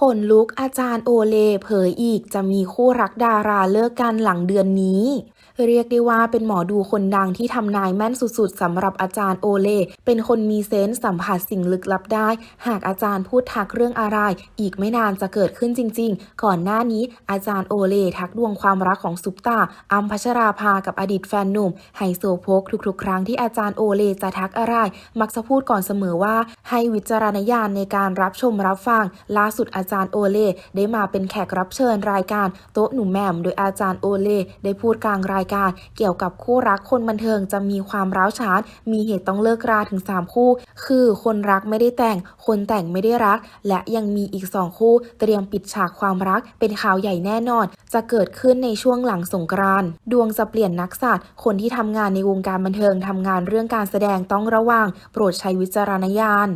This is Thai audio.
ขนลุกอาจารย์โอเลเผยอีกจะมีคู่รักดาราเลิกกันหลังเดือนนี้ เรียกได้ว่าเป็นหมอดูคนดังที่ทำนายแม่นสุดๆสำหรับอาจารย์โอเล เป็นคนมีเซนส์สัมผัสสิ่งลึกลับได้ หากอาจารย์พูดทักเรื่องอะไร อีกไม่นานจะเกิดขึ้นจริง ๆ ก่อนหน้านี้อาจารย์โอเลทักดวงความรักของซุปตาอัมพัชราภากับอดีตแฟนหนุ่มไฮโซโพกทุกๆ ครั้งที่อาจารย์โอเลจะทักอะไร มักจะพูดก่อนเสมอว่าให้วิจารณญาณในการรับชมรับฟังล่าสุดอาจารย์โอเล่ได้มาเป็นแขกรับเชิญรายการโต๊ะหนุ่มแหม่มโดยอาจารย์โอเล่ได้พูดกลางรายการ เกี่ยวกับคู่รักคนบันเทิงจะมีความร้าวฉาน มีเหตุต้องเลิกราถึง 3 คู่ คือคนรักไม่ได้แต่ง คนแต่งไม่ได้รัก และยังมีอีก 2 คู่ เตรียมปิดฉากความรักเป็นข่าวใหญ่แน่นอน จะเกิดขึ้นในช่วงหลังสงกรานต์ดวงจะเปลี่ยนนักสัตว์คนที่ทำงานในวงการบันเทิงทำงานเรื่องการแสดงต้องระวัง โปรดใช้วิจารณญาณ